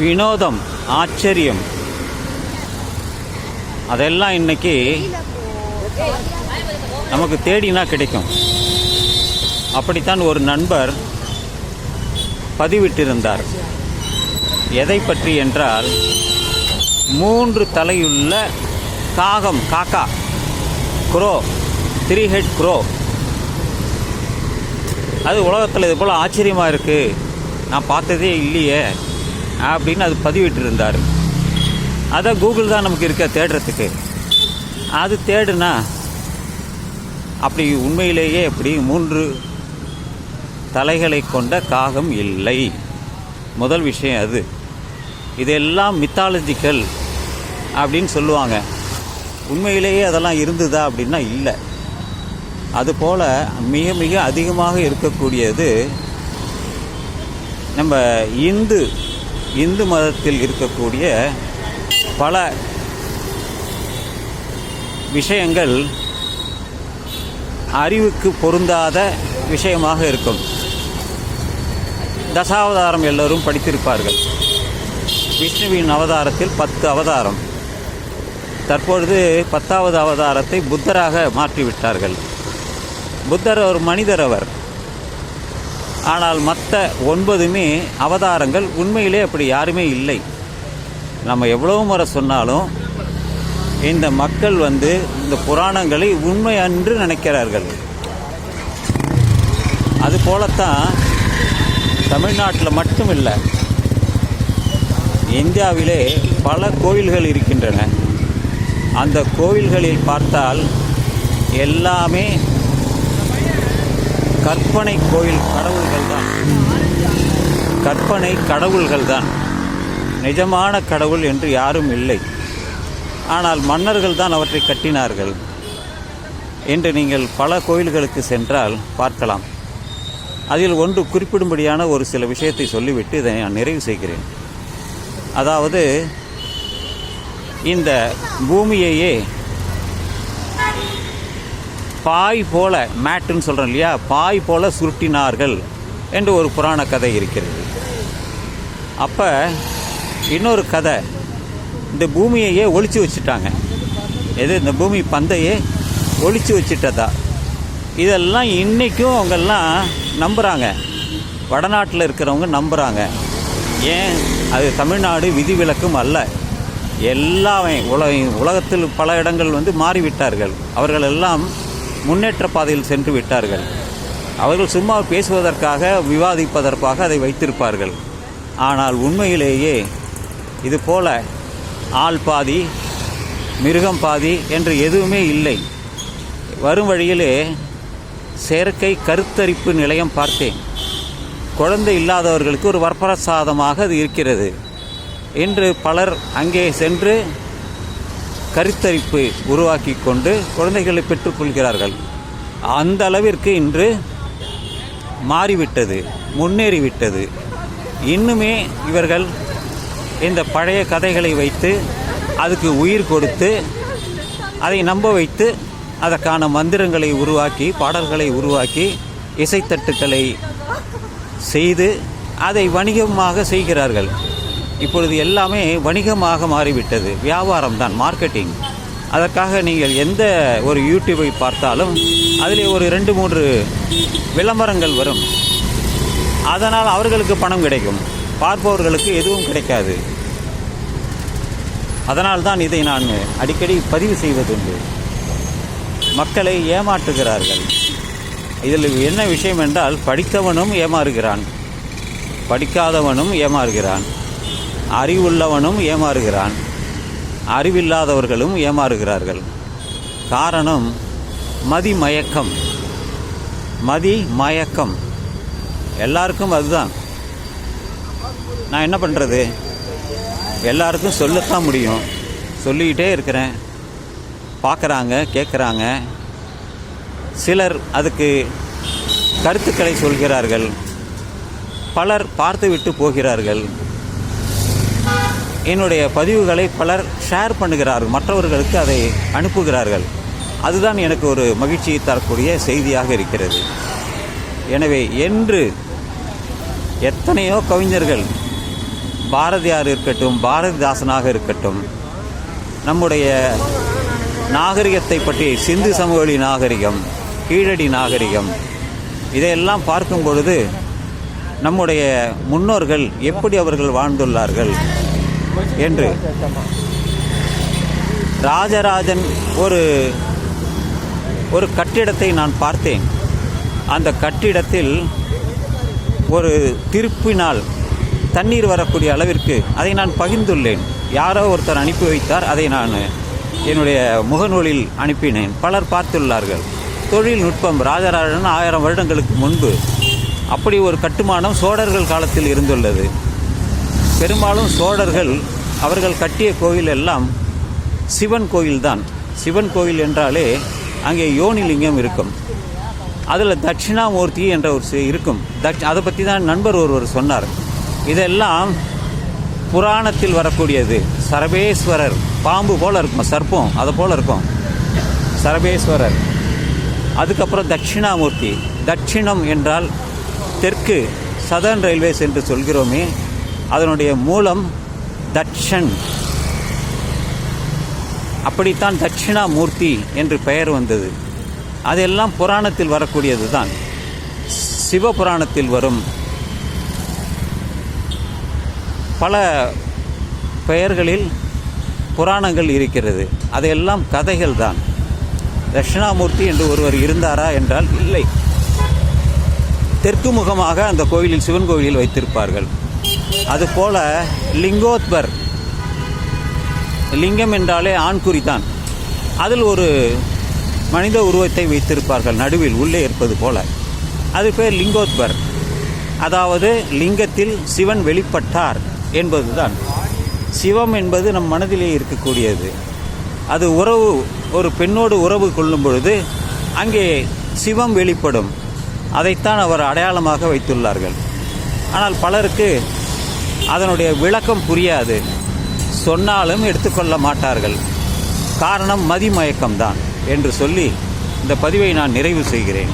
வினோதம் ஆச்சரியம். அதெல்லாம் இன்னைக்கு நமக்கு தேடினா கிடைக்கும். அப்படித்தான் ஒரு நண்பர் பதிவிட்டிருந்தார். எதை பற்றி என்றால் மூன்று தலையுள்ள காகம் காக்கா குரோ த்ரீ ஹெட் குரோ. அது உலகத்தில் இது போல் ஆச்சரியமாக இருக்குது நான் பார்த்ததே இல்லையே. அப்படின்னு அது பதிவிட்டிருந்தார். அதை கூகுள் தான் நமக்கு இருக்க தேடுறதுக்கு. அது தேடுனா அப்படி உண்மையிலேயே அப்படி மூன்று தலைகளை கொண்ட காகம் இல்லை. முதல் விஷயம் அது. இதெல்லாம் மித்தாலஜிக்கல் அப்படின்னு சொல்லுவாங்க. உண்மையிலேயே அதெல்லாம் இருந்ததா அப்படின்னா இல்லை. அதுபோல் மிக மிக அதிகமாக இருக்கக்கூடியது நம்ம இந்து இந்து மதத்தில் இருக்கக்கூடிய பல விஷயங்கள் அறிவுக்கு பொருந்தாத விஷயமாக இருக்கும். தசாவதாரம் எல்லோரும் படித்திருப்பார்கள். விஷ்ணுவின் அவதாரத்தில் பத்து அவதாரம். தற்பொழுது பத்தாவது அவதாரத்தை புத்தராக மாற்றிவிட்டார்கள். புத்தர் ஒரு மனிதர் அவர். ஆனால் மற்ற ஒன்பதுமே அவதாரங்கள் உண்மையிலே அப்படி யாருமே இல்லை. நம்ம எவ்வளோ முறை சொன்னாலும் இந்த மக்கள் வந்து இந்த புராணங்களை உண்மை அன்று நினைக்கிறார்கள். அது போலத்தான் தமிழ்நாட்டில் மட்டும் இல்லை இந்தியாவிலே பல கோயில்கள் இருக்கின்றன. அந்த கோவில்களில் பார்த்தால் எல்லாமே கற்பனை கோயில் கடவுள்கள் தான் கற்பனை கடவுள்கள் தான் நிஜமான கடவுள் என்று யாரும் இல்லை. ஆனால் மன்னர்கள் தான் அவற்றை கட்டினார்கள். என்று நீங்கள் பல கோயில்களுக்கு சென்றால் பார்க்கலாம். அதில் ஒன்று குறிப்பிடும்படியான ஒரு சில விஷயத்தை சொல்லிவிட்டு இதை நான் நிறைவு செய்கிறேன். அதாவது இந்த பூமியையே பாய் போல மேட்டுன்னு சொல்கிறோம் இல்லையா? பாய் போல சுருட்டினார்கள் என்று ஒரு புராண கதை இருக்கிறது. அப்போ இன்னொரு கதை இந்த பூமியையே ஒழிச்சு வச்சுட்டாங்க. எது? இந்த பூமி பந்தையே ஒழிச்சு வச்சுட்டதா? இதெல்லாம் இன்றைக்கும் அவங்கெல்லாம் நம்புகிறாங்க வடநாட்டில் இருக்கிறவங்க நம்புகிறாங்க ஏன்? அது தமிழ்நாடு விதிவிலக்கும் அல்ல. எல்லாமே உலக உலகத்தில் பல இடங்கள் வந்து மாறிவிட்டார்கள். அவர்கள் எல்லாம் முன்னேற்ற பாதையில் சென்று விட்டார்கள். அவர்கள் சும்மா பேசுவதற்காக விவாதிப்பதற்காக அதை வைத்திருப்பார்கள். ஆனால் உண்மையிலேயே இது போல ஆள் பாதி மிருகம் பாதி என்று எதுவுமே இல்லை. வரும் வழியிலே செயற்கை கருத்தரிப்பு நிலையம் பார்த்தேன். குழந்தை இல்லாதவர்களுக்கு ஒரு வரப்பிரசாதமாக அது இருக்கிறது. இன்று பலர் அங்கே சென்று கருத்தரிப்பு உருவாக்கி கொண்டு குழந்தைகளை பெற்றுக்கொள்கிறார்கள். அந்த அளவிற்கு இன்று மாறிவிட்டது முன்னேறிவிட்டது. இன்னுமே இவர்கள் இந்த பழைய கதைகளை வைத்து அதுக்கு உயிர் கொடுத்து அதை நம்ப வைத்து அதற்கான மந்திரங்களை உருவாக்கி பாடல்களை உருவாக்கி இசைத்தட்டுக்களை செய்து அதை வணிகமாக செய்கிறார்கள். இப்பொழுது எல்லாமே வணிகமாக மாறிவிட்டது. வியாபாரம் தான் மார்க்கெட்டிங் அதற்காக நீங்கள் எந்த ஒரு யூடியூபை பார்த்தாலும் அதிலே ஒரு ரெண்டு மூன்று விளம்பரங்கள் வரும். அதனால் அவர்களுக்கு பணம் கிடைக்கும். பார்ப்பவர்களுக்கு எதுவும் கிடைக்காது. அதனால் தான் இதை நான் அடிக்கடி பதிவு செய்வதுண்டு. மக்களை ஏமாற்றுகிறார்கள். இதில் என்ன விஷயம் என்றால் படித்தவனும் ஏமாறுகிறான். படிக்காதவனும் ஏமாறுகிறான். அறிவுள்ளவனும் ஏமாறுகிறான். அறிவில்லாதவர்களும் ஏமாறுகிறார்கள். காரணம் மதிமயக்கம் மதி மயக்கம். எல்லாருக்கும் அதுதான். நான் என்ன பண்ணுறது எல்லாருக்கும் சொல்லத்தான் முடியும். சொல்லிக்கிட்டே இருக்கிறேன். பார்க்குறாங்க கேட்குறாங்க சிலர் அதுக்கு கருத்துக்களை சொல்கிறார்கள். பலர் பார்த்துவிட்டு போகிறார்கள். என்னுடைய பதிவுகளை பலர் ஷேர் பண்ணுகிறார்கள். மற்றவர்களுக்கு அதை அனுப்புகிறார்கள். அதுதான் எனக்கு ஒரு மகிழ்ச்சியை தரக்கூடிய செய்தியாக இருக்கிறது. எனவே என்று எத்தனையோ கவிஞர்கள் பாரதியார் இருக்கட்டும் பாரதிதாசனாக இருக்கட்டும் நம்முடைய நாகரிகத்தை பற்றி சிந்து சமவெளி நாகரிகம் கீழடி நாகரிகம் இதையெல்லாம் பார்க்கும் பொழுது நம்முடைய முன்னோர்கள் எப்படி அவர்கள் வாழ்ந்துள்ளார்கள்? என்று. ராஜராஜன் ஒரு ஒரு கட்டிடத்தை நான் பார்த்தேன். அந்த கட்டிடத்தில் ஒரு திருப்பினால் தண்ணீர் வரக்கூடிய அளவிற்கு அதை நான் பகிர்ந்துள்ளேன். யாரோ ஒருத்தர் அனுப்பி வைத்தார் அதை நான் என்னுடைய முகநூலில் அனுப்பினேன். பலர் பார்த்துள்ளார்கள். தொழில்நுட்பம் ராஜராஜன் ஆயிரம் வருடங்களுக்கு முன்பு அப்படி ஒரு கட்டுமானம் சோழர்கள் காலத்தில் இருந்துள்ளது. பெரும்பாலும் சோழர்கள் அவர்கள் கட்டிய கோயில் எல்லாம் சிவன் கோயில்தான். சிவன் கோயில் என்றாலே அங்கே யோனிலிங்கம் இருக்கும். அதில் தட்சிணாமூர்த்தி என்ற ஒரு இருக்கும். தட்ச அதை பற்றி தான் நண்பர் ஒருவர் சொன்னார். இதெல்லாம் புராணத்தில் வரக்கூடியது. சரபேஸ்வரர் பாம்பு போல இருக்கும் சர்ப்பம் அதை போல் இருக்கும். சரபேஸ்வரர். அதுக்கப்புறம் தட்சிணாமூர்த்தி. தட்சிணம் என்றால் தெற்கு சதர்ன் ரயில்வேஸ் என்று சொல்கிறோமே. அதனுடைய மூலம் தட்சன். அப்படித்தான் தட்சிணாமூர்த்தி என்று பெயர் வந்தது. அதெல்லாம் புராணத்தில் வரக்கூடியது தான் சிவபுராணத்தில் வரும் பல பெயர்களில் புராணங்கள் இருக்கிறது. அதையெல்லாம் கதைகள் தான் தட்சிணாமூர்த்தி என்று ஒருவர் இருந்தாரா என்றால் இல்லை. தெற்கு முகமாக அந்த கோயிலில் சிவன் கோவிலில் வைத்திருப்பார்கள். அதுபோல லிங்கோத்பர். லிங்கம் என்றாலே ஆண்குறி தான். அதில் ஒரு மனித உருவத்தை வைத்திருப்பார்கள். நடுவில் உள்ளே இருப்பது போல. அது பேர் லிங்கோத்பர். அதாவது லிங்கத்தில் சிவன் வெளிப்பட்டார் என்பதுதான். சிவம் என்பது நம் மனதிலே இருக்கக்கூடியது. அது உறவு ஒரு பெண்ணோடு உறவு கொள்ளும் பொழுது அங்கே சிவம் வெளிப்படும். அதைத்தான் அவர் அடையாளமாக வைத்துள்ளார்கள். ஆனால் பலருக்கு அதனுடைய விளக்கம் புரியாது. சொன்னாலும் எடுத்துக்கொள்ள மாட்டார்கள் காரணம் மதிமயக்கம்தான் என்று சொல்லி இந்த பதிவை நான் நிறைவு செய்கிறேன்.